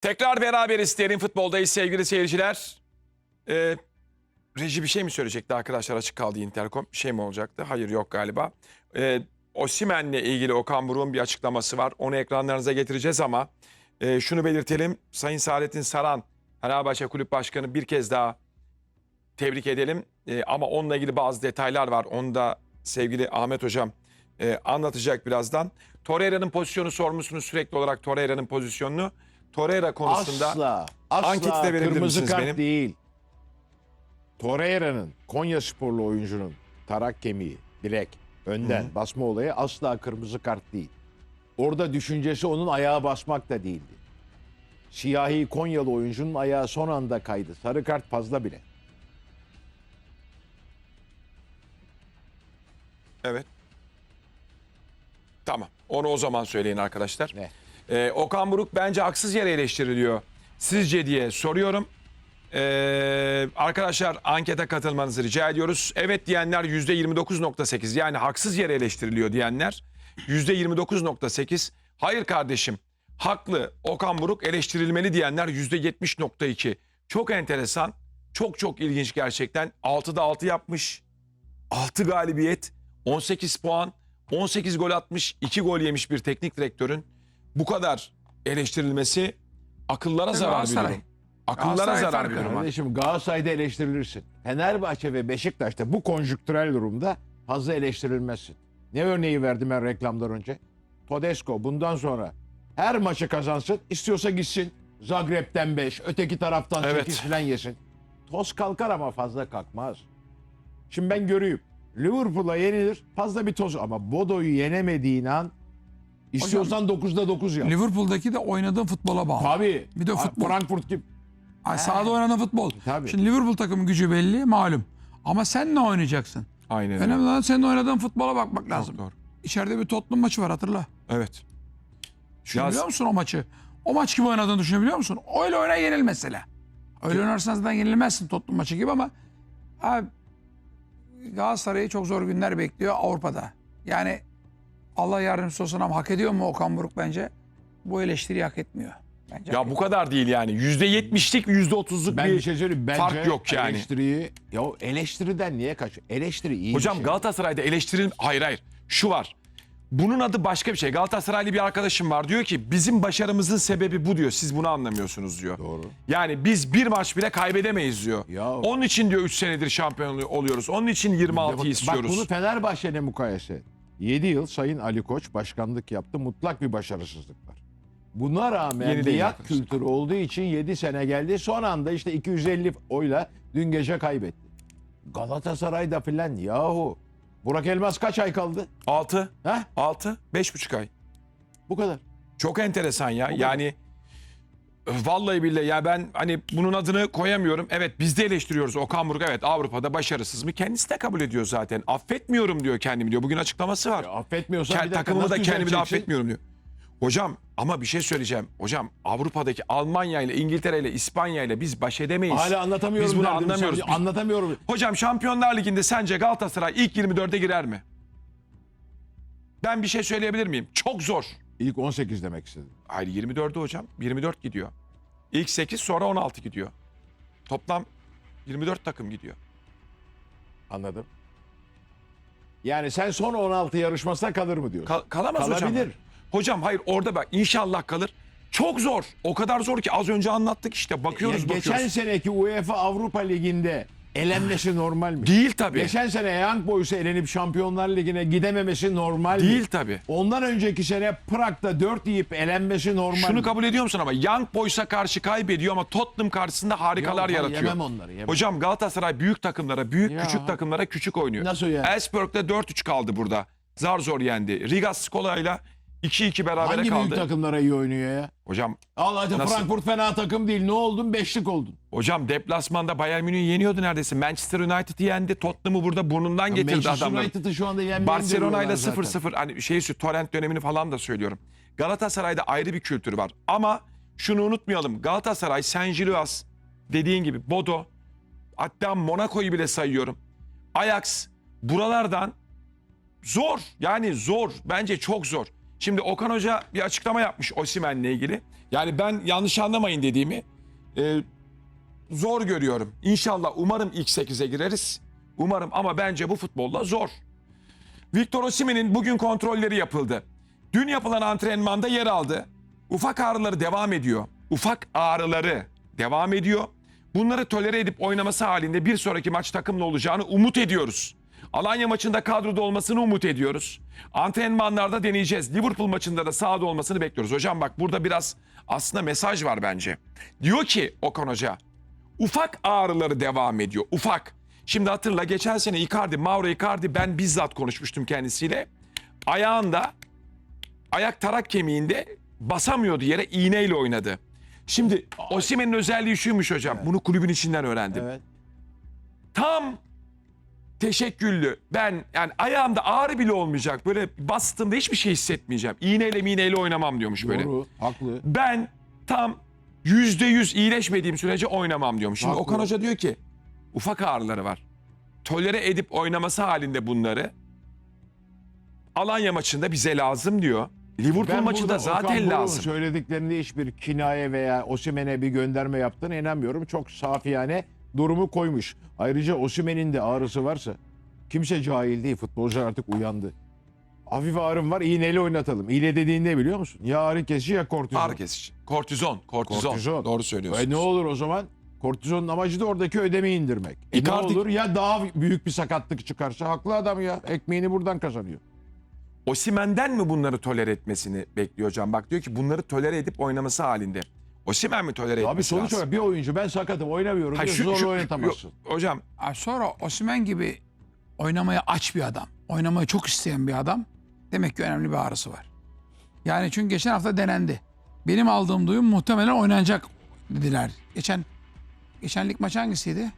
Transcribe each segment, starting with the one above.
Tekrar beraberiz derin futboldayız sevgili seyirciler. Ee, reji bir şey mi söyleyecekti arkadaşlar açık kaldı interkom bir şey mi olacaktı? Hayır yok galiba. Ee, Osimen'le ilgili Okan Buruk'un bir açıklaması var. Onu ekranlarınıza getireceğiz ama e, şunu belirtelim. Sayın Saadettin Saran Fenerbahçe Kulüp Başkanı bir kez daha tebrik edelim. Ee, ama onunla ilgili bazı detaylar var. Onu da sevgili Ahmet Hocam e, anlatacak birazdan. Torreira'nın pozisyonu sormuşsunuz sürekli olarak Torreira'nın pozisyonunu. Torreira konusunda Asla, asla anketi de verebilir kırmızı misiniz kart benim? değil. Torreira'nın, Konya sporlu oyuncunun tarak kemiği, bilek, önden basma olayı asla kırmızı kart değil. Orada düşüncesi onun ayağa basmak da değildi. Siyahi Konyalı oyuncunun ayağı son anda kaydı. Sarı kart fazla bile. Evet. Tamam. Onu o zaman söyleyin arkadaşlar. Ne? Ee, Okan Buruk bence haksız yere eleştiriliyor. Sizce diye soruyorum. Ee, arkadaşlar ankete katılmanızı rica ediyoruz. Evet diyenler %29.8 yani haksız yere eleştiriliyor diyenler %29.8. Hayır kardeşim haklı Okan Buruk eleştirilmeli diyenler %70.2. Çok enteresan. Çok çok ilginç gerçekten. 6'da 6 yapmış. 6 galibiyet, 18 puan, 18 gol atmış, 2 gol yemiş bir teknik direktörün bu kadar eleştirilmesi akıllara zarar Galatasaray. veriyor. Akıllara Galatasaray zarar farkı. veriyor. Kardeşim Galatasaray'da eleştirilirsin. Fenerbahçe ve Beşiktaş'ta bu konjüktürel durumda fazla eleştirilmezsin. Ne örneği verdim ben reklamdan önce? Todesco bundan sonra her maçı kazansın. istiyorsa gitsin. Zagreb'den 5, öteki taraftan Evet. 8 falan yesin. Toz kalkar ama fazla kalkmaz. Şimdi ben göreyim. Liverpool'a yenilir fazla bir toz ama Bodo'yu yenemediğin an istiyorsan 9'da 9 yap. Liverpool'daki de oynadığın futbola bağlı. Tabii. Bir de futbol. Frankfurt gibi. Ay, sahada oynadığın futbol. Tabii. Şimdi Liverpool takımın gücü belli malum. Ama sen ne oynayacaksın? Aynen. Önemli olan senin oynadığın futbola bakmak lazım. Çok doğru. İçeride bir Tottenham maçı var hatırla. Evet. Düşünebiliyor musun o maçı? O maç gibi oynadığını düşünebiliyor musun? Öyle oyna yenil mesela. Öyle oynarsan zaten yenilmezsin Tottenham maçı gibi ama abi, Galatasaray'ı çok zor günler bekliyor Avrupa'da. Yani Allah yardımcısı olsun ama hak ediyor mu Okan Buruk bence? Bu eleştiriyi hak etmiyor. Bence hak Ya bu kadar değil yani. %70'lik %30'luk Ben bir... bir şey söyleyeyim. Bence fark yok yani. Eleştiriyi, ya o eleştiriden niye kaçıyor? Eleştiri iyi Hocam şey. Galatasaray'da eleştiril... Hayır hayır. Şu var. Bunun adı başka bir şey. Galatasaraylı bir arkadaşım var. Diyor ki bizim başarımızın sebebi bu diyor. Siz bunu anlamıyorsunuz diyor. Doğru. Yani biz bir maç bile kaybedemeyiz diyor. Ya- Onun için diyor 3 senedir şampiyon oluyoruz. Onun için 26 Bak- istiyoruz. Bak bunu Fenerbahçe'ne mukayese. 7 yıl Sayın Ali Koç başkanlık yaptı. Mutlak bir başarısızlık var. Buna rağmen Yeni kültürü olduğu için 7 sene geldi. Son anda işte 250 oyla dün gece kaybetti. Galatasaray'da filan yahu. Burak Elmas kaç ay kaldı? 6, Heh, 6, 5,5 ay. bu kadar. Çok enteresan ya. Bu kadar. Vallahi billahi ya ben hani bunun adını koyamıyorum. Evet biz de eleştiriyoruz. Okan Buruk evet Avrupa'da başarısız mı? Kendisi de kabul ediyor zaten. Affetmiyorum diyor kendimi diyor. Bugün açıklaması var. Ya affetmiyorsan Ke- bir dakika takımımı da kendimi de düzelteceksin? affetmiyorum diyor. Hocam ama bir şey söyleyeceğim. Hocam Avrupa'daki Almanya ile İngiltere ile İspanya ile biz baş edemeyiz. Hala anlatamıyorum. Biz bunu anlamıyoruz. sana. Anlatamıyorum. Hocam Şampiyonlar Ligi'nde sence Galatasaray ilk 24'e girer mi? Ben bir şey söyleyebilir miyim? Çok zor. İlk 18 demek istedim. Hayır 24'ü hocam. 24 gidiyor. İlk 8 sonra 16 gidiyor. Toplam 24 takım gidiyor. Anladım. Yani sen son 16 yarışmasına kalır mı diyorsun? Kal- kalamaz hocam. Kalabilir. Hocam hayır orada bak inşallah kalır. Çok zor. O kadar zor ki az önce anlattık işte. Bakıyoruz Ya bakıyoruz. geçen seneki UEFA Avrupa Ligi'nde elenmesi normal mi? Değil tabii. Geçen sene Young Boys'a elenip Şampiyonlar Ligi'ne gidememesi normal Değil mi? tabii. Ondan önceki sene Prag'da 4 yiyip elenmesi normal Şunu mi? kabul ediyor musun ama Young Boys'a karşı kaybediyor ama Tottenham karşısında harikalar Yok, yaratıyor. Yemem onları. Yemem. Hocam Galatasaray büyük takımlara, büyük Ya. küçük takımlara küçük oynuyor. Nasıl yani? Elfsborg'da 4-3 kaldı burada. Zar zor yendi. Riga Skola'yla 2-2 berabere Hangi kaldı. büyük takımlara iyi oynuyor ya? Hocam Allah hadi Nasıl? Frankfurt fena takım değil. Ne oldun? Beşlik oldun. hocam deplasmanda Bayern Münih'i yeniyordu neredeyse. Manchester United'ı yendi. Tottenham'ı burada burnundan getirdi Manchester adamlar. United'ı şu anda yenmeyi Barcelona ile indiriyorlar 0-0 hani şey şu Torrent dönemini falan da söylüyorum. Galatasaray'da ayrı bir kültür var. Ama şunu unutmayalım. Galatasaray, Saint Gilloas dediğin gibi Bodo hatta Monaco'yu bile sayıyorum. Ajax buralardan zor yani zor bence çok zor. Şimdi Okan Hoca bir açıklama yapmış Osimhen'le ilgili. Yani ben yanlış anlamayın dediğimi e, zor görüyorum. İnşallah umarım ilk 8'e gireriz. Umarım ama bence bu futbolda zor. Victor Osimhen'in bugün kontrolleri yapıldı. Dün yapılan antrenmanda yer aldı. Ufak ağrıları devam ediyor. Ufak ağrıları devam ediyor. Bunları tolere edip oynaması halinde bir sonraki maç takımla olacağını umut ediyoruz. Alanya maçında kadroda olmasını umut ediyoruz. Antrenmanlarda deneyeceğiz. Liverpool maçında da sahada olmasını bekliyoruz. Hocam bak burada biraz aslında mesaj var bence. Diyor ki Okan Hoca ufak ağrıları devam ediyor. Ufak. Şimdi hatırla geçen sene Icardi, Mauro Icardi ben bizzat konuşmuştum kendisiyle. Ayağında ayak tarak kemiğinde basamıyordu yere iğneyle oynadı. Şimdi Osimhen'in özelliği şuymuş hocam. Bunu kulübün içinden öğrendim. Evet. Tam teşekküllü. Ben yani ayağımda ağrı bile olmayacak. Böyle bastığımda hiçbir şey hissetmeyeceğim. İğneyle miğneyle oynamam diyormuş böyle. Doğru. Haklı. Ben tam yüzde yüz iyileşmediğim sürece oynamam diyormuş. Şimdi Haklı. Okan Hoca diyor ki ufak ağrıları var. Tolere edip oynaması halinde bunları Alanya maçında bize lazım diyor. Liverpool Ben maçında burada zaten Buruk'un lazım. söylediklerinde hiçbir kinaye veya Osimhen'e bir gönderme yaptığına inanmıyorum. Çok safiyane durumu koymuş. Ayrıca Osimhen'in de ağrısı varsa kimse cahil değil. Futbolcular artık uyandı. Hafif ağrım var iğneyle oynatalım. İğne dediğin ne biliyor musun? Ya ağrı kesici ya kortizon. Ağrı kesici. Kortizon, kortizon. Kortizon. Doğru söylüyorsun. E ne olur o zaman? Kortizonun amacı da oradaki ödemi indirmek. E Icardi- ne olur ya daha büyük bir sakatlık çıkarsa haklı adam ya. Ekmeğini buradan kazanıyor. Osimhen'den mi bunları tolere etmesini bekliyor hocam? Bak diyor ki bunları tolere edip oynaması halinde. Osimhen mi tolere etmesi Abi sonuç lazım? olarak bir oyuncu ben sakatım oynamıyorum Ha, diyor, şu- zorla şu- oynatamazsın. yok, hocam sonra Osimhen gibi oynamaya aç bir adam, oynamayı çok isteyen bir adam demek ki önemli bir ağrısı var. Yani çünkü geçen hafta denendi. Benim aldığım duyum muhtemelen oynanacak dediler. Geçen geçen lig maçı hangisiydi?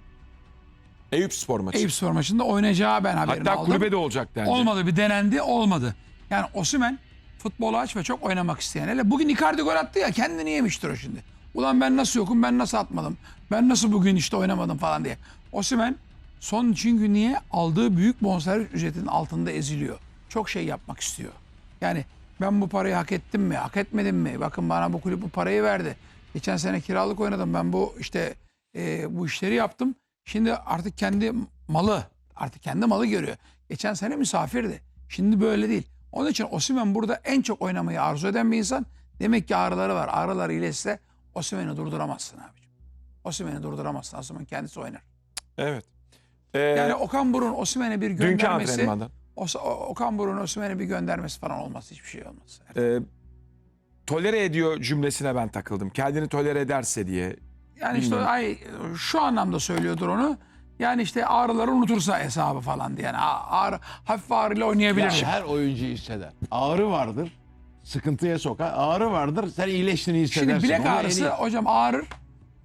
Eyüp Spor maçı. Eyüp Spor maçında oynayacağı ben haberini Hatta aldım. kulübe de olacak dendi. Olmadı bir denendi olmadı. Yani Osimhen futbolu aç ve çok oynamak isteyen. Hele bugün Icardi gol attı ya kendini yemiştir o şimdi. Ulan ben nasıl yokum ben nasıl atmadım. Ben nasıl bugün işte oynamadım falan diye. Osimhen son çünkü niye aldığı büyük bonservis ücretinin altında eziliyor. Çok şey yapmak istiyor. Yani ben bu parayı hak ettim mi hak etmedim mi? Bakın bana bu kulüp bu parayı verdi. Geçen sene kiralık oynadım ben bu işte e, bu işleri yaptım. Şimdi artık kendi malı artık kendi malı görüyor. Geçen sene misafirdi. Şimdi böyle değil. Onun için Osimhen burada en çok oynamayı arzu eden bir insan. Demek ki ağrıları var. Ağrıları iyileşse Osimhen'i durduramazsın abiciğim. Osimhen'i durduramazsın. Osimhen kendisi oynar. Evet. Ee, Yani Okan Buruk'un Osimhen'e bir dünkü göndermesi. Os- Okan Buruk'un Osimhen'e bir göndermesi falan olmaz. Hiçbir şey olmaz. Ee, tolere ediyor cümlesine ben takıldım. Kendini tolere ederse diye. Yani işte Bilmiyorum. ay şu anlamda söylüyordur onu. Yani işte ağrıları unutursa hesabı falan diye. Yani ağrı, hafif ağrıyla oynayabilir. Ya her oyuncu hisseder. Ağrı vardır. Sıkıntıya sokar. Ağrı vardır. Sen iyileştiğini hissedersin. Şimdi bilek Onu en ağrısı iyi- hocam ağrır.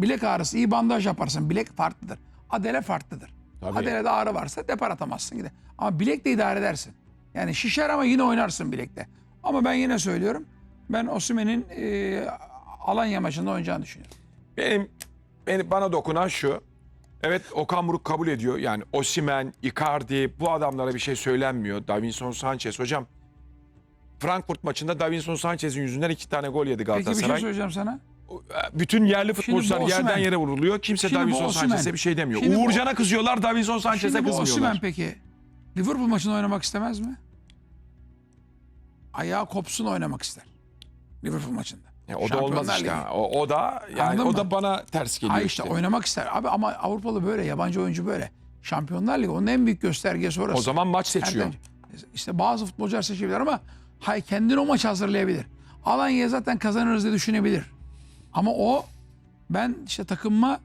Bilek ağrısı iyi bandaj yaparsın. Bilek farklıdır. Adele farklıdır. Tabii. Adelede ağrı varsa depar atamazsın gide. Ama bilekle idare edersin. Yani şişer ama yine oynarsın bilekle. Ama ben yine söylüyorum. Ben Osimhen'in e, Alanya maçında oynayacağını düşünüyorum. Benim, beni, bana dokunan şu. Evet Okan Buruk kabul ediyor. Yani Osimhen, Icardi bu adamlara bir şey söylenmiyor. Davinson Sanchez hocam. Frankfurt maçında Davinson Sanchez'in yüzünden iki tane gol yedi Peki bir şey Galatasaray. söyleyeceğim sana. Bütün yerli futbolcular yerden yere vuruluyor. Kimse Şimdi bu Davinson Osimhen- Sanchez'e bir şey demiyor. Şimdi bu- Uğurcan'a kızıyorlar, Davinson Sanchez'e Şimdi bu kızmıyorlar. Osimhen peki Liverpool maçında oynamak istemez mi? Ayağı kopsun oynamak ister. Liverpool maçında. Ya o da Şampiyonlar olmaz işte. Ligi. ha. O, o da yani Anladın o mı? da bana ters geliyor Ay işte, oynamak ister. Abi ama Avrupalı böyle, yabancı oyuncu böyle. Şampiyonlar Ligi onun en büyük göstergesi orası. O zaman maç seçiyor. İşte bazı futbolcular seçebilir ama hay kendini o maçı hazırlayabilir. Alanya'ya zaten kazanırız diye düşünebilir. Ama o ben işte takımıma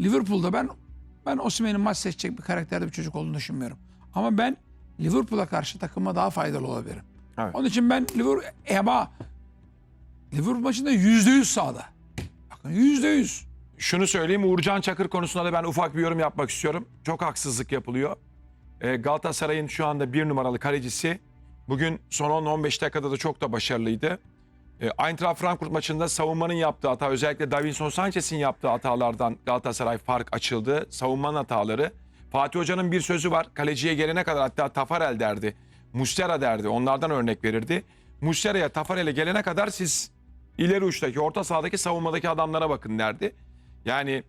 Liverpool'da ben ben Osimhen'in maç seçecek bir karakterde bir çocuk olduğunu düşünmüyorum. Ama ben Liverpool'a karşı takıma daha faydalı olabilirim. Evet. Onun için ben Liverpool Eba Liverpool maçında yüzde yüz sahada. Bakın yüzde yüz. Şunu söyleyeyim Uğurcan Çakır konusunda da ben ufak bir yorum yapmak istiyorum. Çok haksızlık yapılıyor. Ee, Galatasaray'ın şu anda bir numaralı kalecisi bugün son 10-15 dakikada da çok da başarılıydı. Ee, Eintracht Frankfurt maçında savunmanın yaptığı hata özellikle Davinson Sanchez'in yaptığı hatalardan Galatasaray fark açıldı. Savunmanın hataları. Fatih Hoca'nın bir sözü var. Kaleciye gelene kadar hatta Tafarel derdi. Mustera derdi. Onlardan örnek verirdi. Muslera'ya, Tafarel'e gelene kadar siz ileri uçtaki, orta sahadaki savunmadaki adamlara bakın derdi. Yani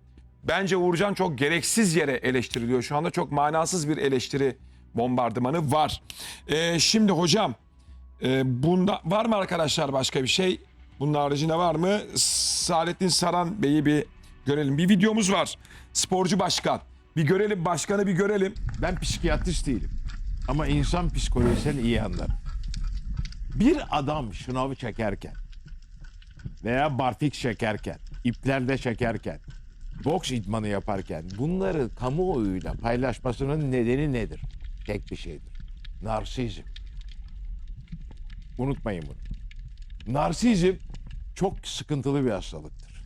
bence Uğurcan çok gereksiz yere eleştiriliyor. Şu anda çok manasız bir eleştiri bombardımanı var. Ee, şimdi hocam e, bunda var mı arkadaşlar başka bir şey? Bunun haricinde var mı? Saadettin Saran Bey'i bir görelim. Bir videomuz var. Sporcu başkan. Bir görelim başkanı bir görelim. Ben psikiyatrist değilim. Ama insan psikolojisini iyi anlarım. Bir adam şınavı çekerken veya barfik çekerken, iplerde çekerken, boks idmanı yaparken bunları kamuoyuyla paylaşmasının nedeni nedir? Tek bir şeydir. Narsizm. Unutmayın bunu. Narsizm çok sıkıntılı bir hastalıktır.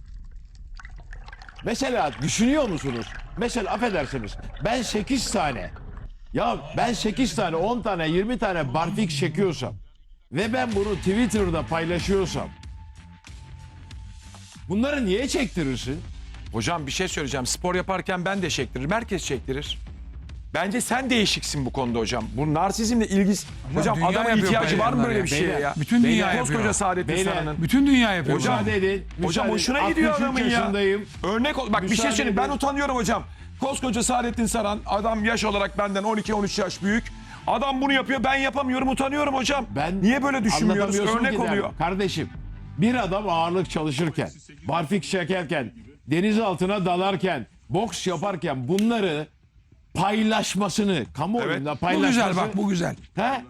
Mesela düşünüyor musunuz? Mesela affedersiniz ben 8 tane ya ben 8 tane 10 tane 20 tane barfik çekiyorsam ve ben bunu Twitter'da paylaşıyorsam bunları niye çektirirsin? Hocam bir şey söyleyeceğim. Spor yaparken ben de çektiririm. Herkes çektirir. Bence sen değişiksin bu konuda hocam. Bu narsizmle ilgisi... Hocam, dünya yapıyor ihtiyacı var mı böyle ya. bir şeye Beyler, ya? Bütün dünya Beyler, yapıyor. Koskoca Saadettin Beyler. Bütün dünya yapıyor. Hocam. Müsaade edin. Hocam müsaade hoşuna gidiyor 63 adamın ya. yaşındayım. Örnek ol. Bak bir şey Müsaade söyleyeyim. Ben edin. utanıyorum hocam. Koskoca Saadettin Saran adam yaş olarak benden 12-13 yaş büyük. Adam bunu yapıyor. Ben yapamıyorum. Utanıyorum hocam. Ben Niye böyle düşünmüyoruz? anlatamıyorsun Örnek ki derdim. oluyor. Kardeşim bir adam ağırlık çalışırken, barfik çekerken, deniz altına dalarken, boks yaparken bunları paylaşmasını, kamuoyunda Evet. Bu paylaşması. güzel bak bu güzel. He?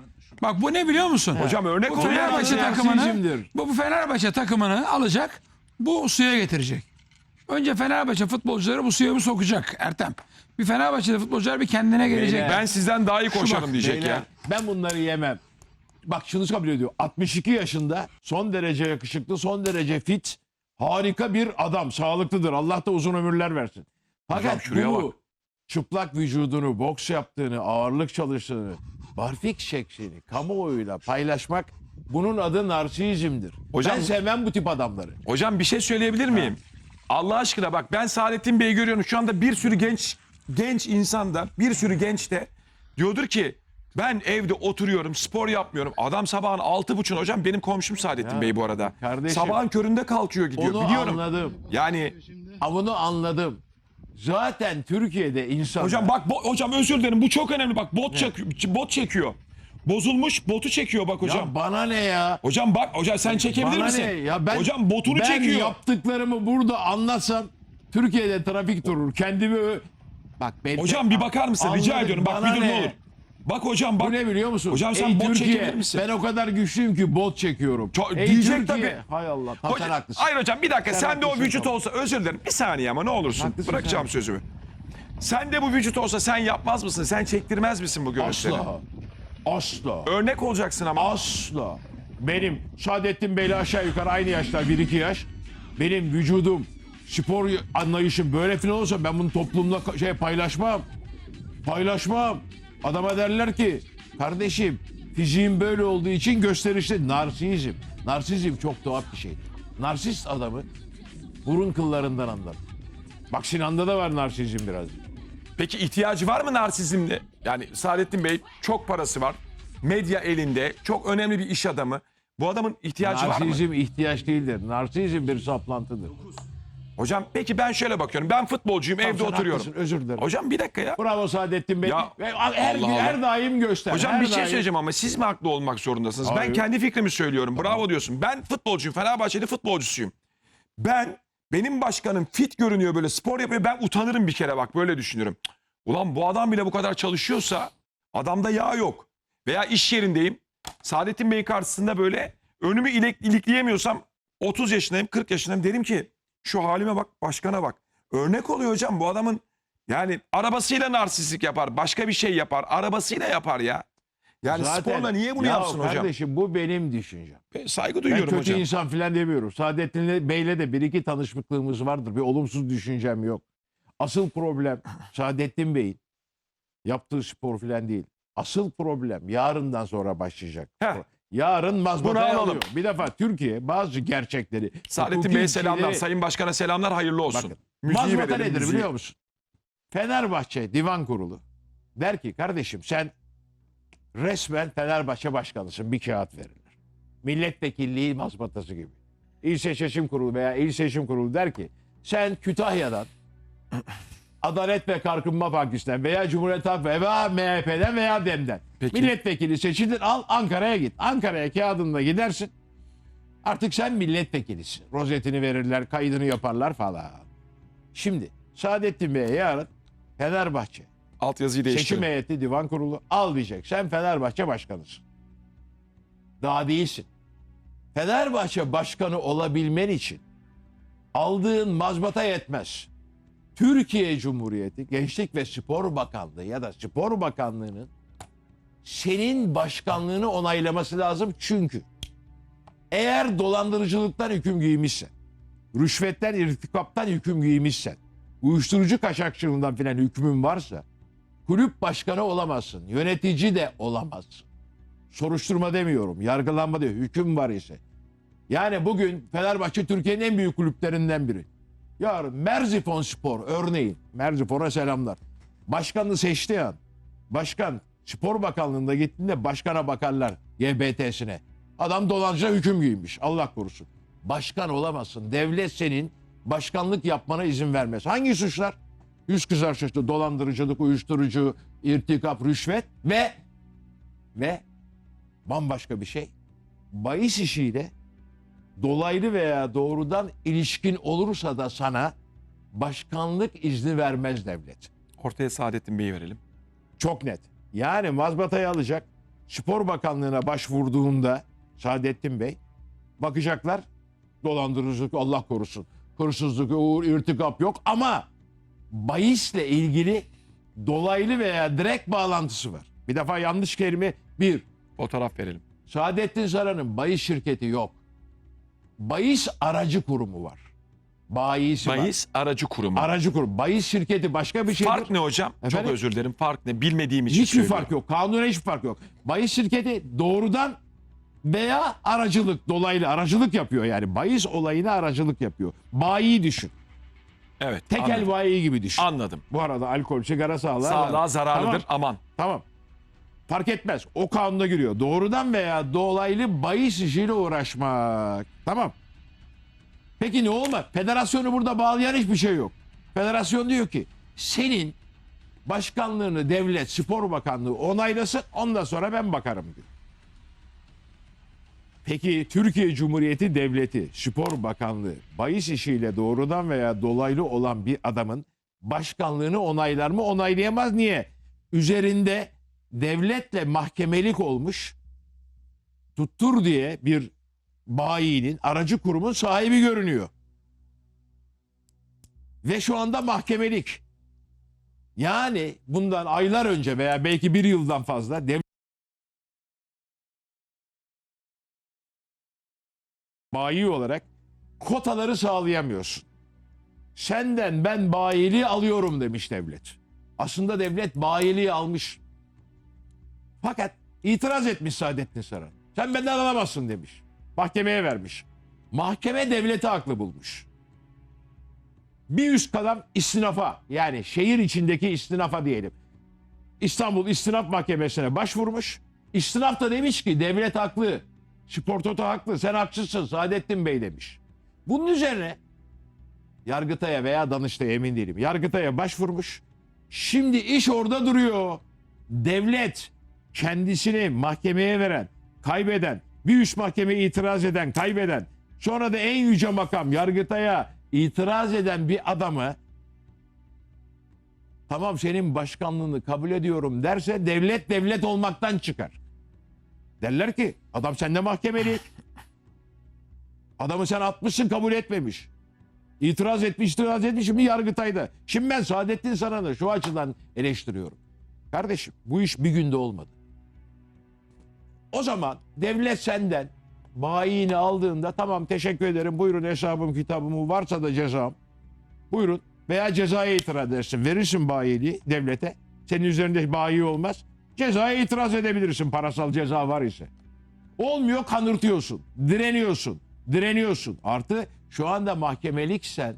Bak bu ne biliyor musun? Hocam örnek bu. Fenerbahçe takımını bu, bu Fenerbahçe takımını alacak. Bu suya getirecek. Önce Fenerbahçe futbolcuları bu suya bir sokacak Ertem. Bir Fenerbahçe'de futbolcular bir kendine gelecek. Beyler. Ben sizden daha iyi koşarım bak, diyecek beyler, ya. Ben bunları yemem. Bak şunu kabul ediyor. 62 yaşında son derece yakışıklı, son derece fit, harika bir adam. Sağlıklıdır. Allah da uzun ömürler versin. Hocam Fakat şuraya bu bak. çıplak vücudunu, boks yaptığını, ağırlık çalıştığını, barfik çektiğini kamuoyuyla paylaşmak bunun adı narsizmdir. Hocam- ben sevmem bu tip adamları. Hocam bir şey söyleyebilir miyim? Allah aşkına bak ben Saadettin Bey'i görüyorum. Şu anda bir sürü genç genç insan da bir sürü genç de diyordur ki ben evde oturuyorum spor yapmıyorum. Adam sabahın altı buçuk hocam benim komşum Saadettin Ya, Bey bu arada. kardeşim, sabahın köründe kalkıyor gidiyor Onu biliyorum. anladım. Yani Ha, Bunu anladım. Zaten Türkiye'de insan hocam bak bo- hocam özür dilerim bu çok önemli bak bot çekiyor bot çekiyor. Bozulmuş botu çekiyor bak hocam. ya bana ne ya? Hocam bak hocam sen çekebilir Bana misin? ne? Ya ben, hocam botunu ben çekiyor. yaptıklarımı burada anlatsam Türkiye'de trafik durur. Kendimi ö- Bak ben Hocam bir bakar mısın rica Anladık, ediyorum bak bana bir dur ne ne? olur. Bak hocam bak. Bu ne biliyor musun? Hocam sen Ey bot Türkiye, çekebilir misin? Ben o kadar güçlüyüm ki bot çekiyorum. Çok- Ey diyecek Türkiye. tabii. Hay Allah. Hoca- sen haklısın. Hayır hocam bir dakika Sen sen de o haklısın, vücut tamam. olsa özür dilerim bir saniye ama ne olursun Haklısın bırakacağım sen. sözümü. Sen de bu vücut olsa sen yapmaz mısın? Sen çektirmez misin bu görüntüleri? Asla. Asla. Örnek olacaksın ama. Asla. Benim Saadettin Bey'le aşağı yukarı aynı yaşta 1-2 yaş. Benim vücudum, spor anlayışım böyle falan olsa ben bunu toplumda ka- şey paylaşmam. Paylaşmam. Adama derler ki kardeşim fiziğim böyle olduğu için gösterişli. Narsizm. Narsizm çok tuhaf bir şeydir. Narsist adamı burun kıllarından anlar. Bak Sinan'da da var narsizm biraz. Peki ihtiyacı var mı narsizmde? Yani Saadettin Bey çok parası var. Medya elinde. Çok önemli bir iş adamı. Bu adamın ihtiyacı var mı? Narsizm ihtiyaç değildir. Narsizm bir saplantıdır. Hocam peki ben şöyle bakıyorum. Ben futbolcuyum evde Sen oturuyorum. haklısın, özür dilerim. Hocam bir dakika ya. Bravo Saadettin Bey. Ya, Ve her, Allah her daim göster. Hocam her bir şey daim. söyleyeceğim ama siz mi haklı olmak zorundasınız? Ben Hayır. kendi fikrimi söylüyorum. Bravo diyorsun. Ben futbolcuyum. Fenerbahçe'de futbolcusuyum. Ben benim başkanım fit görünüyor böyle spor yapıyor. Ben utanırım bir kere bak böyle düşünürüm. Cık, Ulan bu adam bile bu kadar çalışıyorsa adamda yağ yok. Veya iş yerindeyim. Saadettin Bey karşısında böyle önümü ilik, ilikleyemiyorsam 30 yaşındayım 40 yaşındayım derim ki şu halime bak başkana bak. Örnek oluyor hocam bu adamın yani arabasıyla narsistlik yapar başka bir şey yapar arabasıyla yapar ya. Yani Zaten- sporla niye bunu Ya yapsın hocam? Kardeşim bu benim düşüncem. Ben saygı Ben duyuyorum kötü hocam. insan falan demiyorum. Saadettin Bey'le de bir iki tanışmışlığımız vardır. Bir olumsuz düşüncem yok. Asıl problem Saadettin Bey'in yaptığı spor falan değil. Asıl problem yarından sonra başlayacak. Heh. Yarın mazbataya alalım. alıyor. Bir defa Türkiye bazı gerçekleri... Saadettin hukuki Bey'e selamlar. ilkeleri- Sayın Başkan'a selamlar. Hayırlı olsun. Bakın, Müziği Mazbata verelim, nedir müziği. biliyor musun? Fenerbahçe Divan Kurulu der ki kardeşim sen resmen Fenerbahçe başkanısın bir kağıt verirler. Milletvekilliği mazbatası gibi. İl Seçim Kurulu veya İl Seçim Kurulu der ki sen Kütahya'dan Adalet ve Kalkınma Partisi'nden veya Cumhuriyet Halk ve veya MHP'den veya DEM'den Peki. milletvekili seçildin al Ankara'ya git. Ankara'ya kağıdınla gidersin. Artık sen milletvekilisin. Rozetini verirler, kaydını yaparlar falan. Şimdi Saadettin Bey'e yarın Fenerbahçe Altyazıyı Seçim değiştirin. heyeti divan kurulu al diyecek. Sen Fenerbahçe başkanısın. Daha değilsin. Fenerbahçe başkanı olabilmen için aldığın mazbata yetmez. Türkiye Cumhuriyeti Gençlik ve Spor Bakanlığı ya da Spor Bakanlığı'nın senin başkanlığını onaylaması lazım çünkü eğer dolandırıcılıktan hüküm giymişsen, rüşvetten, irtikaptan hüküm giymişsen, uyuşturucu kaçakçılığından filan hükmün varsa kulüp başkanı olamazsın. Yönetici de olamazsın. Soruşturma demiyorum. Yargılanma diyor. Hüküm var ise. Yani bugün Fenerbahçe Türkiye'nin en büyük kulüplerinden biri. Yarın Merzifon Spor örneğin. Merzifon'a selamlar. Başkanını seçtiği an. Başkan Spor Bakanlığı'nda gittiğinde başkana bakarlar. GBT'sine. Adam dolancıya hüküm giymiş. Allah korusun. Başkan olamazsın. Devlet senin başkanlık yapmana izin vermez. Hangi suçlar? Yüz kızartması, dolandırıcılık, uyuşturucu, irtikap, rüşvet ve ve bambaşka bir şey. Bahis işiyle dolaylı veya doğrudan ilişkin olursa da sana başkanlık izni vermez devlet. Ortaya Saadettin Bey'i verelim. Çok net. Yani mazbatayı alacak. Spor Bakanlığı'na başvurduğunda Saadettin Bey bakacaklar dolandırıcılık Allah korusun. Hırsızlık, uğur, irtikap yok ama bahisle ilgili dolaylı veya direkt bağlantısı var. Bir defa yanlış kelime bir. Fotoğraf verelim. Saadettin Saran'ın bahis şirketi yok. Bahis aracı kurumu var. Bayisi var. Bahis aracı kurumu. Aracı kurum. Bahis şirketi başka bir şey. Fark ne hocam? Çok Efendim? özür dilerim. Fark ne? Bilmediğim için Hiçbir söylüyorum. fark yok. Kanuna hiçbir fark yok. Bahis şirketi doğrudan veya aracılık dolaylı aracılık yapıyor yani. Bahis olayına aracılık yapıyor. Bayi düşün. Evet. Tekel anladım. bayi gibi düşün. Anladım. Bu arada alkol, sigara sağlığa Sağlığa zararlıdır. Tamam, Aman. tamam. Fark etmez. O kanuna giriyor. Doğrudan veya dolaylı bahis işiyle uğraşmak. Tamam. Peki ne olma? Federasyonu burada bağlayan hiçbir şey yok. Federasyon diyor ki senin başkanlığını devlet spor bakanlığı onaylasın ondan sonra ben bakarım diyor. Peki Türkiye Cumhuriyeti Devleti Spor Bakanlığı bahis işiyle doğrudan veya dolaylı olan bir adamın başkanlığını onaylar mı? Onaylayamaz. Niye? Üzerinde devletle mahkemelik olmuş tuttur diye bir bayinin aracı kurumun sahibi görünüyor. Ve şu anda mahkemelik. Yani bundan aylar önce veya belki bir yıldan fazla devlet bayi olarak kotaları sağlayamıyorsun. Senden ben bayiliği alıyorum demiş devlet. Aslında devlet bayiliği almış. Fakat itiraz etmiş Saadettin Saran. Sen benden alamazsın demiş. Mahkemeye vermiş. Mahkeme devleti haklı bulmuş. Bir üst kadam istinafa yani şehir içindeki istinafa diyelim. İstanbul İstinaf Mahkemesi'ne başvurmuş. İstinaf da demiş ki devlet haklı. Spor haklı. Sen haksızsın Saadettin Bey demiş. Bunun üzerine Yargıtay'a veya Danıştay'a emin değilim. Yargıtay'a başvurmuş. Şimdi iş orada duruyor. Devlet kendisini mahkemeye veren, kaybeden, bir üst mahkemeye itiraz eden, kaybeden, sonra da en yüce makam Yargıtay'a itiraz eden bir adamı tamam senin başkanlığını kabul ediyorum derse devlet devlet olmaktan çıkar. Derler ki adam sende mahkemeli. Adamı sen atmışsın kabul etmemiş. İtiraz etmiş, itiraz etmiş şimdi Yargıtay'da. Şimdi ben Saadettin Saran'ı şu açıdan eleştiriyorum. Kardeşim bu iş bir günde olmadı. O zaman devlet senden bayini aldığında tamam teşekkür ederim buyurun hesabım kitabımı varsa da cezam. Buyurun veya cezaya itiraz edersin. Verirsin bayiliği devlete. Senin üzerinde bayi olmaz. Cezaya itiraz edebilirsin parasal ceza var ise. Olmuyor kanırtıyorsun. Direniyorsun. Direniyorsun. Artı şu anda mahkemeliksen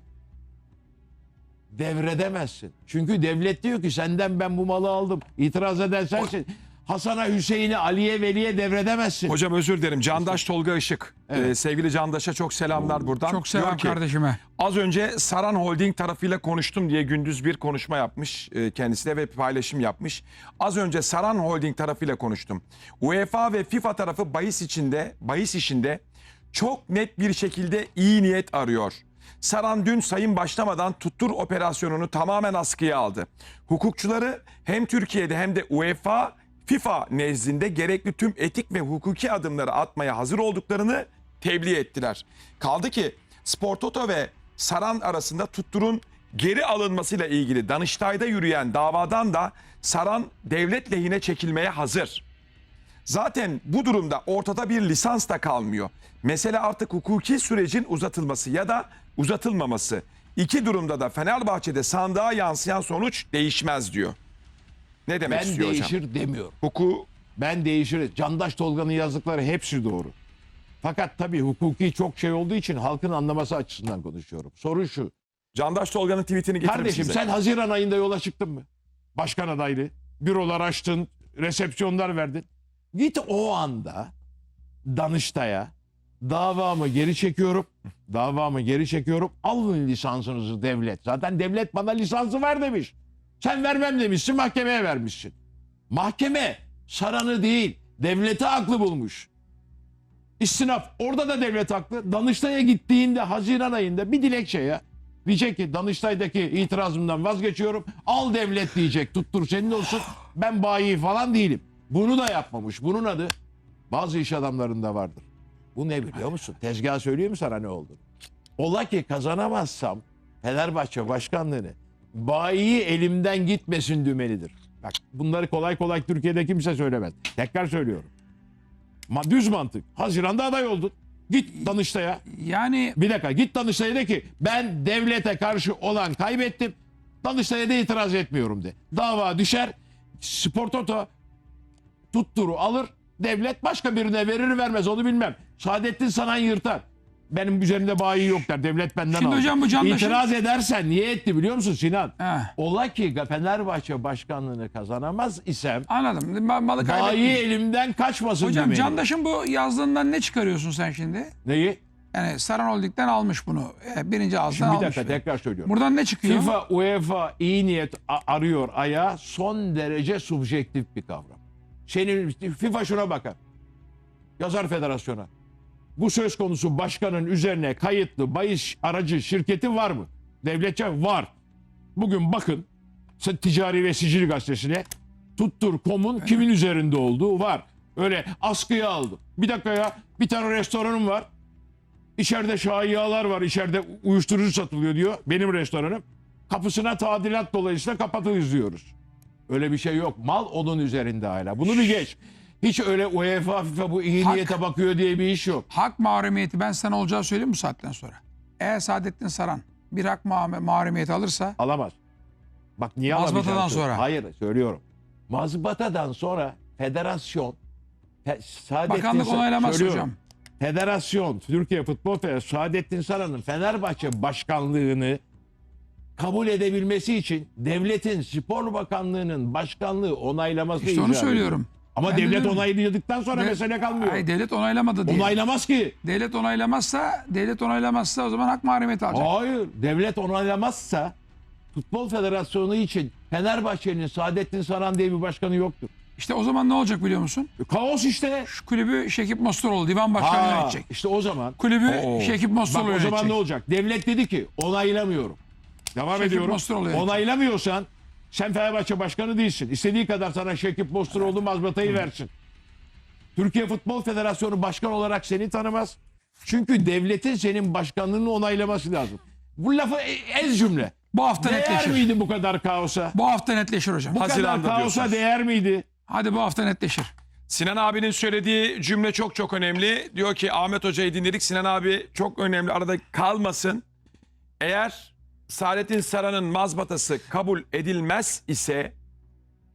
devredemezsin. Çünkü devlet diyor ki senden ben bu malı aldım. İtiraz eden sensin. Hasan'a, Hüseyin'e, Ali'ye, Veli'ye devredemezsin. Hocam özür dilerim. Candaş Tolga Işık. Evet. Ee, sevgili Candaş'a çok selamlar buradan. Çok selam Diyor ki, kardeşime. Az önce Saran Holding tarafıyla konuştum diye gündüz bir konuşma yapmış e, kendisi de ve paylaşım yapmış. Az önce Saran Holding tarafıyla konuştum. UEFA ve FIFA tarafı bahis içinde, bahis işinde çok net bir şekilde iyi niyet arıyor. Saran dün sayım başlamadan tuttur operasyonunu tamamen askıya aldı. Hukukçuları hem Türkiye'de hem de UEFA, FIFA nezdinde gerekli tüm etik ve hukuki adımları atmaya hazır olduklarını tebliğ ettiler. Kaldı ki Spor Toto ve Saran arasında tutturun geri alınmasıyla ilgili Danıştay'da yürüyen davadan da Saran devlet lehine çekilmeye hazır. Zaten bu durumda ortada bir lisans da kalmıyor. Mesele artık hukuki sürecin uzatılması ya da uzatılmaması. İki durumda da Fenerbahçe'de sandığa yansıyan sonuç değişmez diyor. Ne demek ben istiyor değişir hocam? demiyorum. Hukuku Ben değişir. Candaş Tolga'nın yazdıkları hepsi doğru. Fakat tabii hukuki çok şey olduğu için halkın anlaması açısından konuşuyorum. Soru şu. Candaş Tolga'nın tweetini getirmiş Kardeşim bize. sen Haziran ayında yola çıktın mı? Başkan adaylı. Bürolar açtın. Resepsiyonlar verdin. Git o anda Danıştay'a davamı geri çekiyorum. Davamı geri çekiyorum. Alın lisansınızı devlet. Zaten devlet bana lisansı ver demiş. Sen vermem demişsin mahkemeye vermişsin. Mahkeme saranı değil devleti haklı bulmuş. İstinaf orada da devlet haklı. Danıştay'a gittiğinde Haziran ayında bir dilekçe ya. Diyecek ki Danıştay'daki itirazımdan vazgeçiyorum. Al devlet diyecek tuttur senin olsun. Ben bayi falan değilim. Bunu da yapmamış. Bunun adı bazı iş adamlarında vardır. Bu ne biliyor musun? Tezgah söyleyeyim mi sana ne oldu? Ola ki kazanamazsam Fenerbahçe başkanlığını bayi elimden gitmesin dümenidir. Bak bunları kolay kolay Türkiye'de kimse söylemez. Tekrar söylüyorum. Ma düz mantık. Haziranda aday oldun. Git Danıştay'a. Yani Bir dakika git Danıştay'a de ki ben devlete karşı olan kaybettim. Danıştay'a da itiraz etmiyorum de. Dava düşer. Spor Toto tutturu alır. Devlet başka birine verir vermez onu bilmem. Saadettin Sanan yırtar. Benim üzerimde bayi yok der. Devlet benden Şimdi aldı. hocam bu Candaş'ın- İtiraz edersen niye etti biliyor musun Sinan? Heh. Ola ki Fenerbahçe başkanlığını kazanamaz isem anladım. Ben balık bayi kaybettim. elimden kaçmasın Hocam demeli. Candaş'ın bu yazdığından ne çıkarıyorsun sen şimdi? Neyi? Yani Saran Holding'den almış bunu. E, Birinci ağızdan Şimdi bir almış. dakika tekrar söylüyorum. Buradan ne çıkıyor? FIFA, UEFA iyi niyet a- arıyor aya son derece subjektif bir kavram. Senin FIFA şuna bakar. Yazar federasyona. Bu söz konusu başkanın üzerine kayıtlı bahis aracı şirketi var mı? Devletçe var. Bugün bakın Ticari ve Sicil gazetesine Tuttur.com'un kimin üzerinde olduğu var. Öyle askıya aldım. Bir dakika ya bir tane restoranım var. İçeride şahiyalar var. içeride uyuşturucu satılıyor diyor. Benim restoranım. Kapısına tadilat dolayısıyla kapatırız diyoruz. Öyle bir şey yok. Mal onun üzerinde hala. Bunu bir geç. Hiç öyle UEFA, FIFA bu iyi Hak. niyete bakıyor diye bir iş yok. Hak mahremiyeti ben sana olacağı söyleyeyim bu saatten sonra. Eğer Saadettin Saran bir hak ma- mahremiyeti alırsa Alamaz. Bak niye Mazbatadan sonra. Hayır söylüyorum. Mazbatadan sonra federasyon Fe- Saadettin bakanlık onaylamaz söylüyorum. hocam. Federasyon, Türkiye Futbol Federasyonu Saadettin Saran'ın Fenerbahçe başkanlığını kabul edebilmesi için devletin spor bakanlığının başkanlığı onaylaması İşte onu söylüyorum. Ama Ben de devlet diyorum. onayladıktan sonra De- mesele kalmıyor. Hayır, devlet onaylamadı diye. Onaylamaz ki. Devlet onaylamazsa, devlet onaylamazsa o zaman hak mahremiyeti alacak. Hayır. Devlet onaylamazsa Futbol Federasyonu için Fenerbahçe'nin Saadettin Saran diye bir başkanı yoktur. İşte o zaman ne olacak biliyor musun? Kaos işte. Şu kulübü Şekip Mosturoğlu divan başkanı Ha, yönetecek. işte o zaman Kulübü Oo. Şekip Bak Mosturoğlu o yönetecek. zaman ne olacak? Devlet dedi ki onaylamıyorum. Devam Şekip ediyorum. Mosturoğlu yönetecek. Onaylamıyorsan sen Fenerbahçe başkanı değilsin. İstediği kadar sana Şekip Mosturoğlu mazbatayı versin. Türkiye Futbol Federasyonu başkan olarak seni tanımaz. Çünkü devletin senin başkanlığını onaylaması lazım. Bu lafı e- ez cümle. Bu hafta Değer netleşir. miydi bu kadar kaosa? Bu hafta netleşir hocam. Bu kadar Haziran'da kaosa diyorsunuz. değer miydi? Hadi bu hafta netleşir. Sinan abinin söylediği cümle çok çok önemli. Diyor ki Ahmet Hoca'yı dinledik. Sinan abi çok önemli arada kalmasın. Eğer Saadettin Saran'ın mazbatası kabul edilmez ise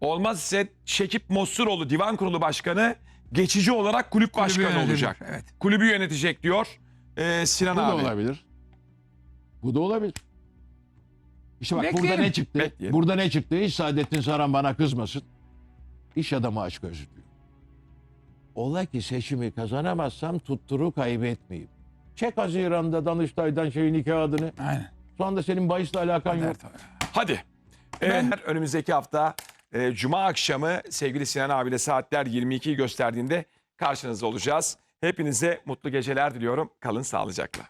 olmaz ise Şekip Mosturoğlu Divan Kurulu Başkanı geçici olarak kulüp başkanı yönetebilir, olacak. evet. Kulübü yönetecek diyor ee, Sinan Bu da abi. olabilir. Bu da olabilir. İşte bak burada Bekleyelim. ne çıktı? Bekleyelim. Burada ne çıktı? Hiç Saadettin Saran bana kızmasın. İş adamı aç gözlülüğü. Ola ki seçimi kazanamazsam tutturu kaybetmeyeyim. Çek Haziran'da Danıştay'dan şeyin kağıdını. Aynen. Şu anda senin bahisle alakan yok. Hadi. Evet, önümüzdeki hafta e, Cuma akşamı sevgili Sinan abiyle saatler 22'yi gösterdiğinde karşınızda olacağız. Hepinize mutlu geceler diliyorum. Kalın sağlıcakla.